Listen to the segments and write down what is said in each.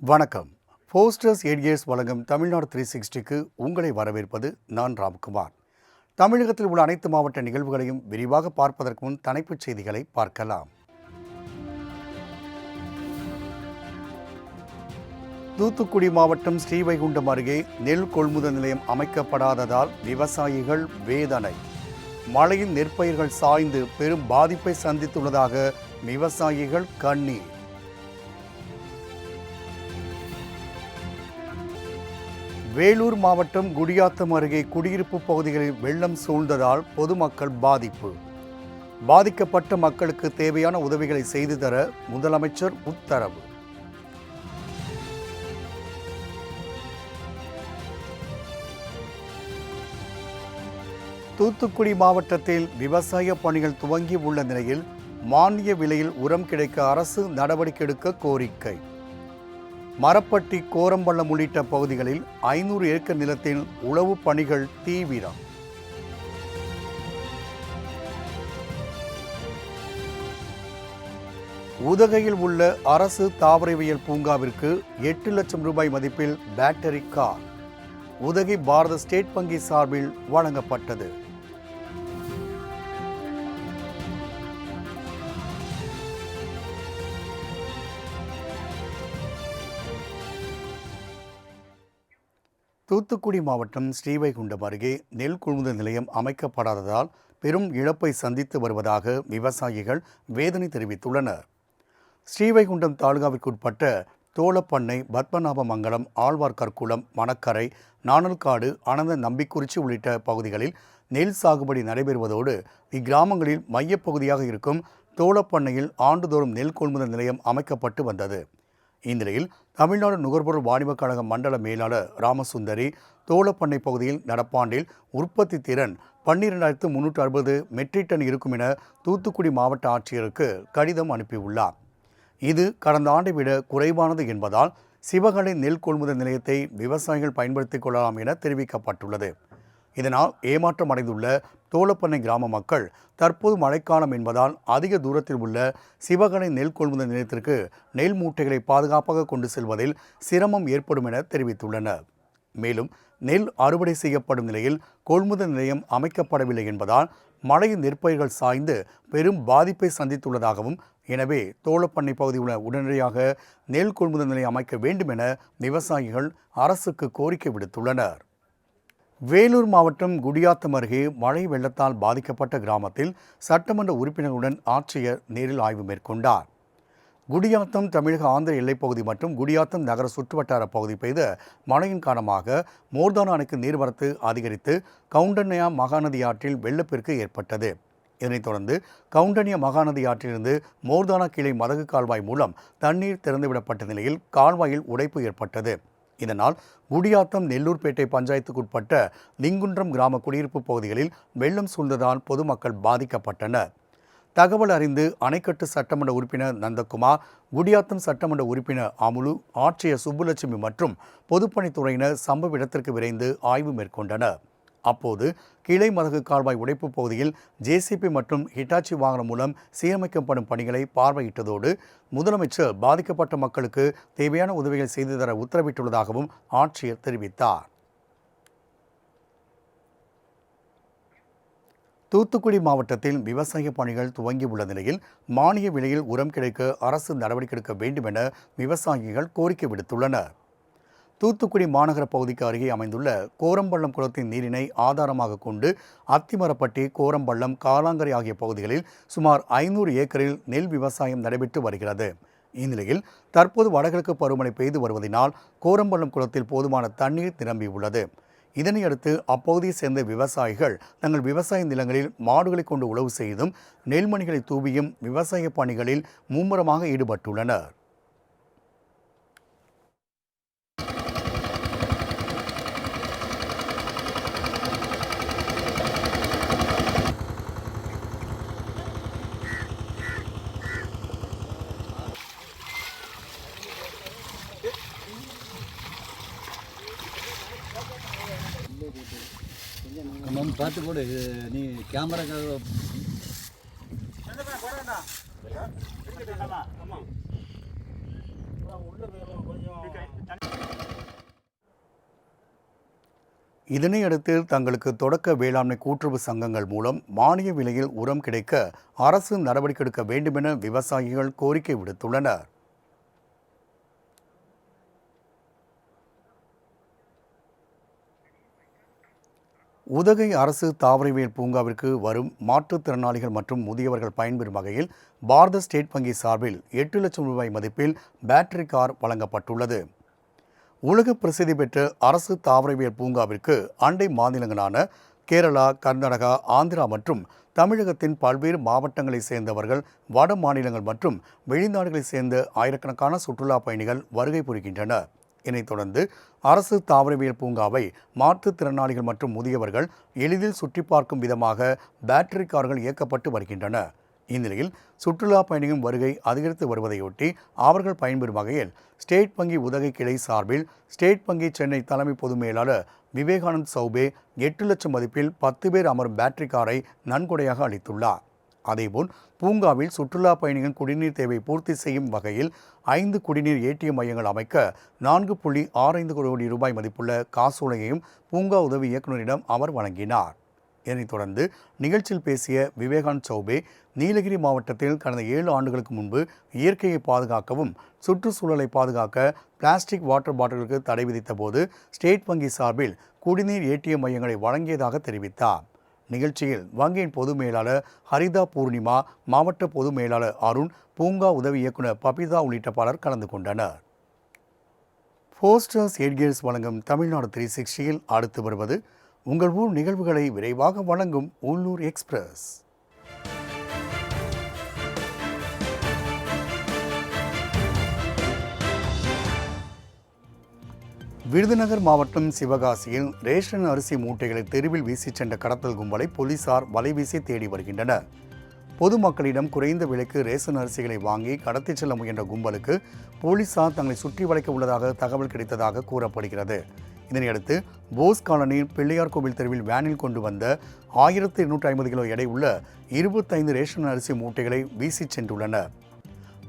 வணக்கம். Posters ADS வழங்கும் Tamil Nadu three சிக்ஸ்டிக்கு உங்களை வரவேற்பது நான் ராம்குமார். தமிழகத்தில் உள்ள அனைத்து மாவட்ட நிகழ்வுகளையும் விரிவாக பார்ப்பதற்கு முன் தலைப்புச் செய்திகளை பார்க்கலாம். தூத்துக்குடி மாவட்டம் ஸ்ரீவைகுண்டம் அருகே நெல் கொள்முதல் நிலையம் அமைக்கப்படாததால் விவசாயிகள் வேதனை. மழையில் நெற்பயிர்கள் சாய்ந்து பெரும் பாதிப்பை சந்தித்துள்ளதாக விவசாயிகள் கண்ணீர். வேலூர் மாவட்டம் குடியாத்தம் அருகே குடியிருப்பு பகுதிகளில் வெள்ளம் சூழ்ந்ததால் பொதுமக்கள் பாதிப்பு. பாதிக்கப்பட்ட மக்களுக்கு தேவையான உதவிகளை செய்து தர முதலமைச்சர் உத்தரவு. தூத்துக்குடி மாவட்டத்தில் விவசாய பணிகள் துவங்கி உள்ள நிலையில் மானிய விலையில் உரம் கிடைக்க அரசு நடவடிக்கை எடுக்க கோரிக்கை. மரப்பட்டி கோரம்பள்ளம் உள்ளிட்ட பகுதிகளில் ஐநூறு ஏக்கர் நிலத்தில் உளவு பணிகள் தீவிரம். உதகையில் உள்ள அரசு தாவரவியல் பூங்காவிற்கு எட்டு லட்சம் ரூபாய் மதிப்பில் battery car. Udhagai Bharat state வங்கி சார்பில் வழங்கப்பட்டது. தூத்துக்குடி மாவட்டம் ஸ்ரீவைகுண்டம் அருகே நெல் கொள்முதல் நிலையம் அமைக்கப்படாததால் பெரும் இழப்பை சந்தித்து வருவதாக விவசாயிகள் வேதனை தெரிவித்துள்ளனர். ஸ்ரீவைகுண்டம் தாலுகாவிற்குட்பட்ட தோளப்பண்ணை பத்மநாபமங்கலம் ஆழ்வார்கற்குளம் மணக்கரை நாணல்காடு அனந்த நம்பிக்குறிச்சி உள்ளிட்ட பகுதிகளில் நெல் சாகுபடி நடைபெறுவதோடு இக்கிராமங்களில் மையப்பகுதியாக இருக்கும் தோளப்பண்ணையில் ஆண்டுதோறும் நெல் கொள்முதல் நிலையம் அமைக்கப்பட்டு வந்தது. இந்நிலையில் தமிழ்நாடு நுகர்பொருள் வாணிபக் கழக மண்டல மேலாளர் ராமசுந்தரி தோளப்பண்ணை பகுதியில் நடப்பாண்டில் உற்பத்தி திறன் பன்னிரெண்டாயிரத்து முன்னூற்று அறுபது மெட்ரிக் டன் இருக்கும் என தூத்துக்குடி மாவட்ட ஆட்சியருக்கு கடிதம் அனுப்பியுள்ளார். இது கடந்த ஆண்டை விட குறைவானது என்பதால் சிவகலை நெல் கொள்முதல் நிலையத்தை விவசாயிகள் பயன்படுத்திக் கொள்ளலாம் என தெரிவிக்கப்பட்டுள்ளது. இதனால் ஏமாற்றம் அடைந்துள்ள தோலப்பண்ணை கிராம மக்கள் தற்போது மழைக்காலம் என்பதால் அதிக தூரத்தில் உள்ள சிவகனை நெல் கொள்முதல் நிலையத்திற்கு நெல் மூட்டைகளை பாதுகாப்பாக கொண்டு செல்வதில் சிரமம் ஏற்படும் என தெரிவித்துள்ளனர். மேலும் நெல் அறுவடை செய்யப்படும் நிலையில் கொள்முதல் நிலையம் அமைக்கப்படவில்லை என்பதால் மழையின் நெற்பயிர்கள் சாய்ந்து பெரும் பாதிப்பை சந்தித்துள்ளதாகவும் எனவே தோளப்பண்ணை பகுதியில் உள்ள உடனடியாக நெல் கொள்முதல் நிலையம் அமைக்க வேண்டும் என விவசாயிகள் அரசுக்கு கோரிக்கை விடுத்துள்ளனர். வேலூர் மாவட்டம் குடியாத்தம் அருகே மழை வெள்ளத்தால் பாதிக்கப்பட்ட கிராமத்தில் சட்டமன்ற உறுப்பினர்களுடன் ஆட்சியர் நேரில் ஆய்வு மேற்கொண்டார். குடியாத்தம் தமிழக ஆந்திர எல்லைப்பகுதி மற்றும் குடியாத்தம் நகர சுற்றுவட்டார பகுதி பெய்த மழையின் காரணமாக மோர்தானா அணைக்கு நீர்வரத்து அதிகரித்து கவுண்டன்யா மகாநதி ஆற்றில் வெள்ளப்பெருக்கு ஏற்பட்டது. இதனைத் தொடர்ந்து கவுண்டன்யா மகாநதி ஆற்றிலிருந்து மோர்தானா கிளை மதகு கால்வாய் மூலம் தண்ணீர் திறந்துவிடப்பட்ட நிலையில் கால்வாயில் உடைப்பு ஏற்பட்டது. இதனால் குடியாத்தம் நெல்லூர்பேட்டை பஞ்சாயத்துக்குட்பட்ட லிங்குன்றம் கிராம குடியிருப்பு பகுதிகளில் வெள்ளம் சூழ்ந்ததால் பொதுமக்கள் பாதிக்கப்பட்டனர். தகவல் அறிந்து அணைக்கட்டு சட்டமன்ற உறுப்பினர் நந்தகுமார் குடியாத்தம் சட்டமன்ற உறுப்பினர் அமுலு ஆட்சியர் சுப்புலட்சுமி மற்றும் பொதுப்பணித்துறையினர் சம்பவ இடத்திற்கு விரைந்து ஆய்வு மேற்கொண்டனர். அப்போது கிளை மதகு கால்வாய் உடைப்பு பகுதியில் ஜேசிபி மற்றும் ஹிட்டாச்சி வாகனம் மூலம் சீரமைக்கப்படும் பணிகளை பார்வையிட்டதோடு முதலமைச்சர் பாதிக்கப்பட்ட மக்களுக்கு தேவையான உதவிகள் செய்து தர உத்தரவிட்டுள்ளதாகவும் ஆட்சியர் தெரிவித்தார். தூத்துக்குடி மாவட்டத்தில் விவசாய பணிகள் துவங்கியுள்ள நிலையில் மானிய விலையில் உரம் கிடைக்க அரசு நடவடிக்கை எடுக்க வேண்டும் என விவசாயிகள் கோரிக்கை விடுத்துள்ளனர். தூத்துக்குடி மாநகர பகுதிக்கு அருகே அமைந்துள்ள கோரம்பள்ளம் குளத்தின் நீரினை ஆதாரமாக கொண்டு அத்திமரப்பட்டி கோரம்பள்ளம் காலாங்கரை ஆகிய பகுதிகளில் சுமார் ஐநூறு ஏக்கரில் நெல் விவசாயம் நடைபெற்று வருகிறது. இந்நிலையில் தற்போது வடகிழக்கு பருவமழை பெய்து வருவதனால் கோரம்பள்ளம் குளத்தில் போதுமான தண்ணீர் நிரம்பியுள்ளது. இதனையடுத்து அப்பகுதியை சேர்ந்த விவசாயிகள் தங்கள் விவசாய நிலங்களில் மாடுகளை கொண்டு உழவு செய்தும் நெல்மணிகளை தூவியும் விவசாய பணிகளில் மும்முரமாக ஈடுபட்டுள்ளனர். பார்த்து போடு நீ கேமராக்காக இதனையடுத்து தங்களுக்கு தொடக்க வேளாண்மை கூட்டுறவு சங்கங்கள் மூலம் மானிய விலையில் உரம் கிடைக்க அரசு நடவடிக்கை எடுக்க வேண்டுமென விவசாயிகள் கோரிக்கை விடுத்துள்ளனர். உதகை அரசு தாவரவியல் பூங்காவிற்கு வரும் மாற்றுத்திறனாளிகள் மற்றும் முதியவர்கள் பயன்பெறும் வகையில் பாரத ஸ்டேட் வங்கி சார்பில் எட்டு லட்சம் ரூபாய் மதிப்பில் பேட்டரி கார் வழங்கப்பட்டுள்ளது. உலக பிரசித்தி பெற்ற அரசு தாவரவியல் பூங்காவிற்கு அண்டை மாநிலங்களான கேரளா கர்நாடகா ஆந்திரா மற்றும் தமிழகத்தின் பல்வேறு மாவட்டங்களைச் சேர்ந்தவர்கள் வட மாநிலங்கள் மற்றும் வெளிநாடுகளைச் சேர்ந்த ஆயிரக்கணக்கான சுற்றுலா பயணிகள் வருகை புரிகின்றனர். இதனைத் தொடர்ந்து அரசு தாவரவியல் பூங்காவை மாற்றுத்திறனாளிகள் மற்றும் முதியவர்கள் எளிதில் சுற்றி பார்க்கும் விதமாக பேட்டரி கார்கள் இயக்கப்பட்டு வருகின்றன. இந்நிலையில் சுற்றுலா பயணிகளின் வருகை அதிகரித்து வருவதையொட்டி அவர்கள் பயன்பெறும் வகையில் ஸ்டேட் வங்கி உதகை கிளை சார்பில் ஸ்டேட் வங்கி சென்னை தலைமை பொது மேலாளர் விவேகானந்த் சௌபே எட்டு லட்சம் மதிப்பில் பத்து பேர் அமரும் பேட்டரி காரை நன்கொடையாக அளித்துள்ளார். அதேபோல் பூங்காவில் சுற்றுலா பயணிகள் குடிநீர் தேவை பூர்த்தி செய்யும் வகையில் ஐந்து குடிநீர் ஏடிஎம் மையங்கள் அமைக்க நான்கு புள்ளி ஆறைந்து கோடி ரூபாய் மதிப்புள்ள காசோலையையும் பூங்கா உதவி இயக்குநரிடம் அவர் வழங்கினார். இதனைத் தொடர்ந்து நிகழ்ச்சியில் பேசிய விவேகானந்த் சௌபே நீலகிரி மாவட்டத்தில் கடந்த ஏழு ஆண்டுகளுக்கு முன்பு இயற்கையை பாதுகாக்கவும் சுற்றுச்சூழலை பாதுகாக்க பிளாஸ்டிக் வாட்டர் பாட்டில்களுக்கு தடை விதித்த போது ஸ்டேட் வங்கி சார்பில் குடிநீர் ஏடிஎம் மையங்களை வழங்கியதாக தெரிவித்தார். நிகழ்ச்சியில் வங்கியின் பொது மேலாளர் ஹரிதா பூர்ணிமா மாவட்ட பொது மேலாளர் அருண் பூங்கா உதவி இயக்குனர் பபிதா உள்ளிட்ட பலர் கலந்து கொண்டனர். போஸ்டர்ஸ் எட்கேர்ஸ் வழங்கும் தமிழ்நாடு த்ரீ சிக்ஸ்டியில் அடுத்து வருவது உங்கள் ஊர் நிகழ்வுகளை விரைவாக வழங்கும் உள்ளூர் எக்ஸ்பிரஸ். விருதுநகர் மாவட்டம் சிவகாசியில் ரேஷன் அரிசி மூட்டைகளை தெருவில் வீசிச் சென்ற கடத்தல் கும்பலை போலீசார் வலைவீசி தேடி வருகின்றனர். பொதுமக்களிடம் குறைந்த விலைக்கு ரேஷன் அரிசிகளை வாங்கி கடத்திச் செல்ல முயன்ற கும்பலுக்கு போலீசார் தங்களை சுற்றி வளைக்க உள்ளதாக தகவல் கிடைத்ததாக கூறப்படுகிறது. இதனையடுத்து போஸ் காலனியில் பிள்ளையார் கோவில் தெருவில் வேனில் கொண்டு வந்த ஆயிரத்தி இருநூற்றி ஐம்பது கிலோ எடை உள்ள இருபத்தைந்து ரேஷன் அரிசி மூட்டைகளை வீசிச் சென்றுள்ளனர்.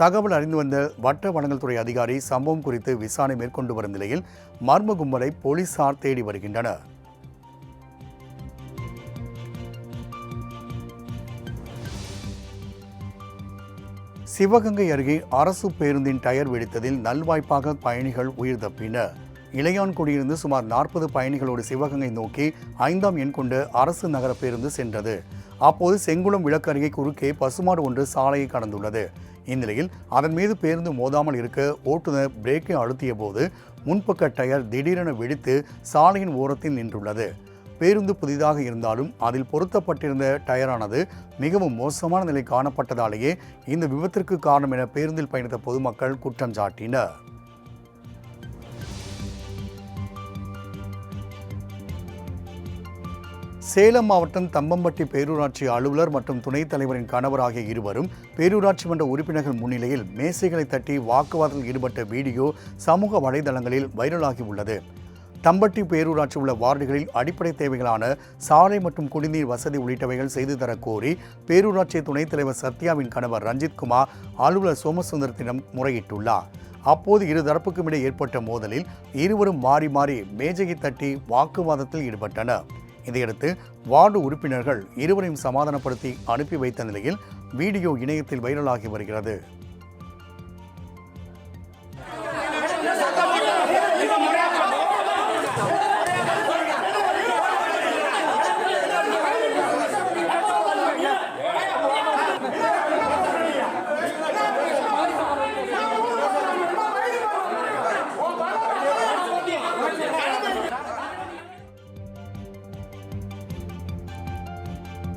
தகவல் அறிந்து வந்த வட்ட வழங்கல் துறை அதிகாரி சம்பவம் குறித்து விசாரணை மேற்கொண்டு வரும் நிலையில் மர்ம கும்பலை போலீசார் தேடி வருகின்றனர். சிவகங்கை அருகே அரசு பேருந்தின் டயர் வெடித்ததில் நல்வாய்ப்பாக பயணிகள் உயிர் தப்பினர். இளையான்குடியிலிருந்து சுமார் நாற்பது பயணிகளோடு சிவகங்கை நோக்கி ஐந்தாம் எண் கொண்ட அரசு நகர பேருந்து சென்றது. அப்போது செங்குளம் விளக்கு அருகே குறுக்கே பசுமாடு ஒன்று சாலையை கடந்துள்ளது. இந்நிலையில் அதன் மீது பேருந்து மோதாமல் இருக்க ஓட்டுநர் பிரேக்கை அழுத்திய போது முன்பக்க டயர் திடீரென வெடித்து சாலையின் ஓரத்தில் நின்றுள்ளது. பேருந்து புதிதாக இருந்தாலும் அதில் பொருத்தப்பட்டிருந்த டயரானது மிகவும் மோசமான நிலை காணப்பட்டதாலேயே இந்த விபத்திற்கு காரணம் என பேருந்தில் பயணித்த பொதுமக்கள் குற்றம் சாட்டினர். சேலம் மாவட்டம் தம்பம்பட்டி பேரூராட்சி அலுவலர் மற்றும் துணைத் தலைவரின் கணவர் ஆகிய இருவரும் பேரூராட்சி மன்ற உறுப்பினர்கள் முன்னிலையில் மேசைகளை தட்டி வாக்குவாதத்தில் ஈடுபட்ட வீடியோ சமூக வலைதளங்களில் வைரலாகி உள்ளது. தம்பட்டி பேரூராட்சி உள்ள வார்டுகளில் அடிப்படை தேவைகளான சாலை மற்றும் குடிநீர் வசதி உள்ளிட்டவைகள் செய்து தர கோரி பேரூராட்சி துணைத் தலைவர் சத்யாவின் கணவர் ரஞ்சித் குமார் அலுவலர் சோமசுந்தரத்திடம் முறையிட்டுள்ளார். அப்போது இரு தரப்புக்கும் இடையே ஏற்பட்ட மோதலில் இருவரும் மாறி மாறி மேஜையை தட்டி வாக்குவாதத்தில் ஈடுபட்டனர். இதையடுத்து வார்டு உறுப்பினர்கள் இருவரையும் சமாதானப்படுத்தி அனுப்பி வைத்த நிலையில் வீடியோ இணையத்தில் வைரலாகி வருகிறது.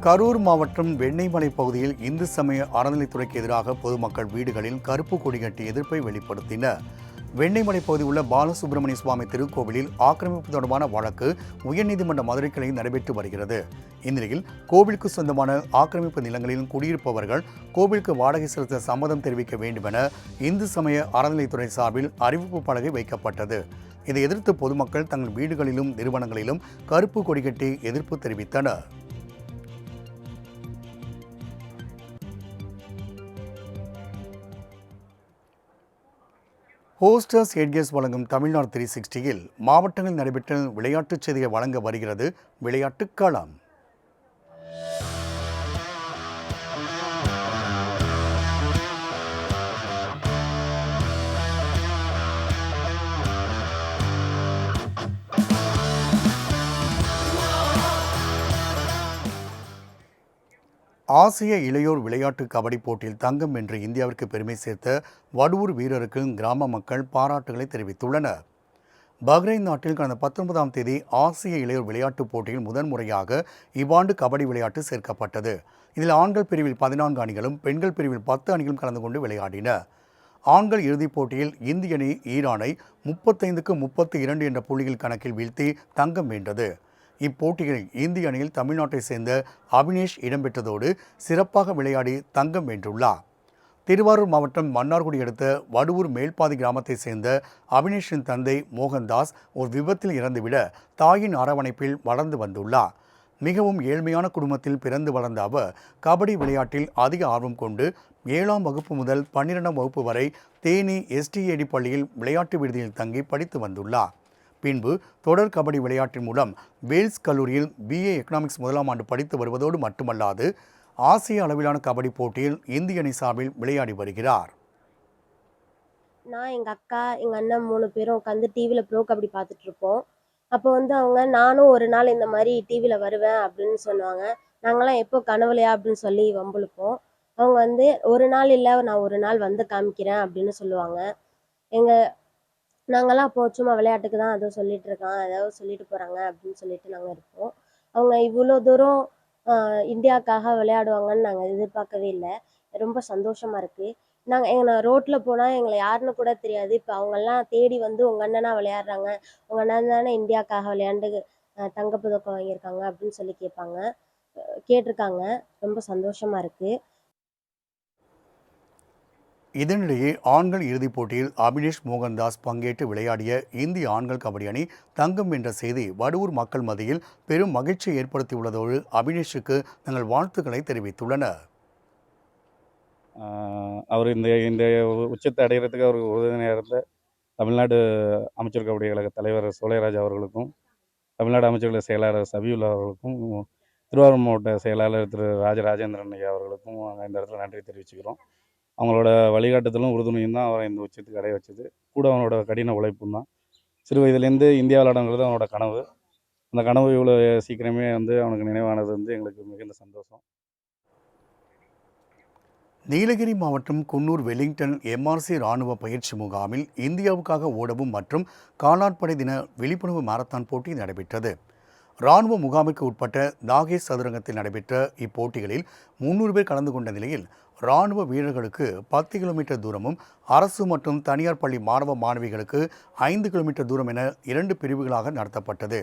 கரூர் மாவட்டம் வெண்ணெய்மலை பகுதியில் இந்து சமய அறநிலைத்துறைக்கு எதிராக பொதுமக்கள் வீடுகளில் கருப்பு கொடி கட்டி எதிர்ப்பை வெளிப்படுத்தினர். வெண்ணெய்மலை பகுதியில் உள்ள பாலசுப்பிரமணிய சுவாமி திருக்கோவிலில் ஆக்கிரமிப்பு தொடர்பான வழக்கு உயர்நீதிமன்ற மதுரை கிளையில் நடைபெற்று வருகிறது. இந்நிலையில் கோவிலுக்கு சொந்தமான ஆக்கிரமிப்பு நிலங்களில் குடியிருப்பவர்கள் கோவிலுக்கு வாடகை செலுத்த சம்மதம் தெரிவிக்க வேண்டுமென இந்து சமய அறநிலைத்துறை சார்பில் அறிவிப்பு பலகை வைக்கப்பட்டது. இதை எதிர்த்து பொதுமக்கள் தங்கள் வீடுகளிலும் நிறுவனங்களிலும் கருப்பு கொடிகட்டி எதிர்ப்பு தெரிவித்தனர். ஹோஸ்டர்ஸ் ஏட்கேஸ் வழங்கும் தமிழ்நாடு த்ரீ சிக்ஸ்டியில் மாவட்டங்களில் நடைபெற்ற விளையாட்டுச் செய்தியை வழங்க வருகிறது விளையாட்டுக் களம் ஆசிய இளையோர் விளையாட்டு கபடி போட்டியில் தங்கம் வென்று இந்தியாவிற்கு பெருமை சேர்த்த வடுவூர் வீரருக்கு கிராம மக்கள் பாராட்டுகளை தெரிவித்துள்ளனர். பஹ்ரைன் நாட்டில் கடந்த பத்தொன்பதாம் தேதி ஆசிய இளையோர் விளையாட்டுப் போட்டியில் முதன்முறையாக இவ்வாண்டு கபடி விளையாட்டு சேர்க்கப்பட்டது. இதில் ஆண்கள் பிரிவில் பதினான்கு அணிகளும் பெண்கள் பிரிவில் பத்து அணிகளும் கலந்து கொண்டு விளையாடின. ஆண்கள் இறுதிப் போட்டியில் இந்திய அணி ஈரானை முப்பத்தைந்துக்கு முப்பத்தி இரண்டு என்ற புள்ளிகள் கணக்கில் வீழ்த்தி தங்கம் வென்றது. இப்போட்டிகளில் இந்திய அணியில் தமிழ்நாட்டை சேர்ந்த அபினேஷ் இடம்பெற்றதோடு சிறப்பாக விளையாடி தங்கம் வென்றுள்ளார். திருவாரூர் மாவட்டம் மன்னார்குடி அடுத்த வடுவூர் மேல்பாதி கிராமத்தைச் சேர்ந்த அபினேஷின் தந்தை மோகன்தாஸ் ஒரு விபத்தில் இறந்துவிட தாயின் அரவணைப்பில் வளர்ந்து வந்துள்ளார். மிகவும் ஏழ்மையான குடும்பத்தில் பிறந்து வளர்ந்த அவர் கபடி விளையாட்டில் அதிக ஆர்வம் கொண்டு ஏழாம் வகுப்பு முதல் பன்னிரெண்டாம் வகுப்பு வரை தேனி எஸ்டிஏடி பள்ளியில் விளையாட்டு விடுதியில் தங்கி படித்து வந்துள்ளார். பின்பு தொடர் கபடி விளையாட்டின் மூலம் வேல்ஸ் கல்லூரியில் பிஏ எக்கனாமிக்ஸ் முதலாம் ஆண்டு படித்து வருவதோடு மட்டுமல்லாது ஆசிய அளவிலான கபடி போட்டியில் இந்திய அணி சார்பில் விளையாடி வருகிறார். நான் எங்கள் அக்கா எங்கள் அண்ணன் மூணு பேரும் உட்காந்து டிவியில் ப்ரோ கபடி பார்த்துட்டு இருப்போம். அப்போ வந்து அவங்க நானும் ஒரு நாள் இந்த மாதிரி டிவியில் வருவேன் அப்படின்னு சொன்னாங்க. நாங்களாம் எப்போ கனவுலையா? அப்படின்னு சொல்லி வம்புழுப்போம். அவங்க வந்து ஒரு நாள் இல்லை நான் ஒரு நாள் வந்து காமிக்கிறேன் அப்படின்னு சொல்லுவாங்க. எங்கள் நாங்களாம் அப்போ சும்மா விளையாட்டுக்கு தான் அதுவும் சொல்லிட்டு இருக்கான் ஏதாவது சொல்லிட்டு போகிறாங்க அப்படின்னு சொல்லிட்டு நாங்கள் இருப்போம். அவங்க இவ்வளோ தூரம் இந்தியாவுக்காக விளையாடுவாங்கன்னு நாங்கள் எதிர்பார்க்கவே இல்லை. ரொம்ப சந்தோஷமாக இருக்குது நாங்கள் எங்கள் நான் ரோட்டில் போனால் எங்களை யாருன்னு கூட தெரியாது. இப்போ அவங்கெல்லாம் தேடி வந்து உங்கள் அண்ணனா விளையாடுறாங்க. உங்கள் அண்ணன் தானே இந்தியாவுக்காக விளையாண்டு தங்கப்பதக்கம் வாங்கியிருக்காங்க அப்படின்னு சொல்லி கேட்பாங்க. கேட்டிருக்காங்க. ரொம்ப சந்தோஷமாக இருக்கு. இதனிடையே ஆண்கள் இறுதிப் போட்டியில் அபினேஷ் மோகன்தாஸ் பங்கேற்று விளையாடிய இந்திய ஆண்கள் கபடி அணி தங்கம் என்ற செய்தி வடுவூர் மக்கள் மத்தியில் பெரும் மகிழ்ச்சியை ஏற்படுத்தியுள்ளதோடு அபினேஷுக்கு தங்கள் வாழ்த்துக்களை தெரிவித்துள்ளனர். அவர் இந்த இந்த உச்சத்தை அடைகிறதுக்கு அவர் உறுதுணையாக இருந்த தமிழ்நாடு அமைச்சர் கபடி கழக தலைவர் சோலைராஜ் அவர்களுக்கும் தமிழ்நாடு அமைச்சர்கள் செயலாளர் சபியுல்லா அவர்களுக்கும் திருவாரூர் மாவட்ட செயலாளர் திரு ராஜராஜேந்திரன் ஐயா அவர்களுக்கும் நாங்கள் இந்த இடத்துல நன்றி தெரிவிச்சுக்கிறோம். அவங்களோட வழிகாட்டுதலும் உறுதுணையும் தான் அவரை இந்த உச்சத்துக்கு அடைய வச்சது. கூட அவனோட கடின உழைப்பும் தான். சிறு வயதுலேருந்து இந்தியா விளையாடங்கிறது அவனோட கனவு. அந்த கனவு இவ்வளோ சீக்கிரமே வந்து அவனுக்கு நினைவானது வந்து எங்களுக்கு மிகுந்த சந்தோஷம். நீலகிரி மாவட்டம் குன்னூர் வெலிங்டன் எம்ஆர்சி ராணுவ பயிற்சி முகாமில் இந்தியாவுக்காக ஓடவும் மற்றும் காலாட்படை தின விழிப்புணர்வு மாரத்தான் போட்டி நடைபெற்றது. ராணுவ முகாமிற்கு உட்பட்ட நாகேஷ் சதுரங்கத்தில் நடைபெற்ற இப்போட்டிகளில் முன்னூறு பேர் கலந்து கொண்ட நிலையில் ராணுவ வீரர்களுக்கு பத்து கிலோமீட்டர் தூரமும் அரசு மற்றும் தனியார் பள்ளி மாணவ மாணவிகளுக்கு ஐந்து கிலோமீட்டர் தூரம் என இரண்டு பிரிவுகளாக நடத்தப்பட்டது.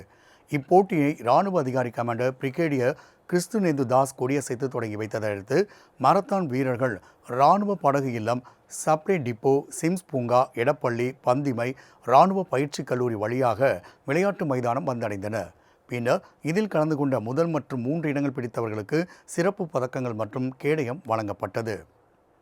இப்போட்டியை ராணுவ அதிகாரி கமாண்டர் பிரிகேடியர் கிறிஸ்துநேந்து தாஸ் கொடியசைத்து தொடங்கி வைத்ததை அடுத்து மரத்தான் வீரர்கள் இராணுவ படகு இல்லம் சப்ளை டிப்போ சிம்ஸ் பூங்கா எடப்பள்ளி பந்திமை ராணுவ பயிற்சி கல்லூரி வழியாக விளையாட்டு மைதானம் வந்தடைந்தனர். பின்னர் இதில் கலந்து கொண்ட முதல் மற்றும் மூன்று இடங்கள் பிடித்தவர்களுக்கு சிறப்பு பதக்கங்கள் மற்றும் கேடயம் வழங்கப்பட்டது.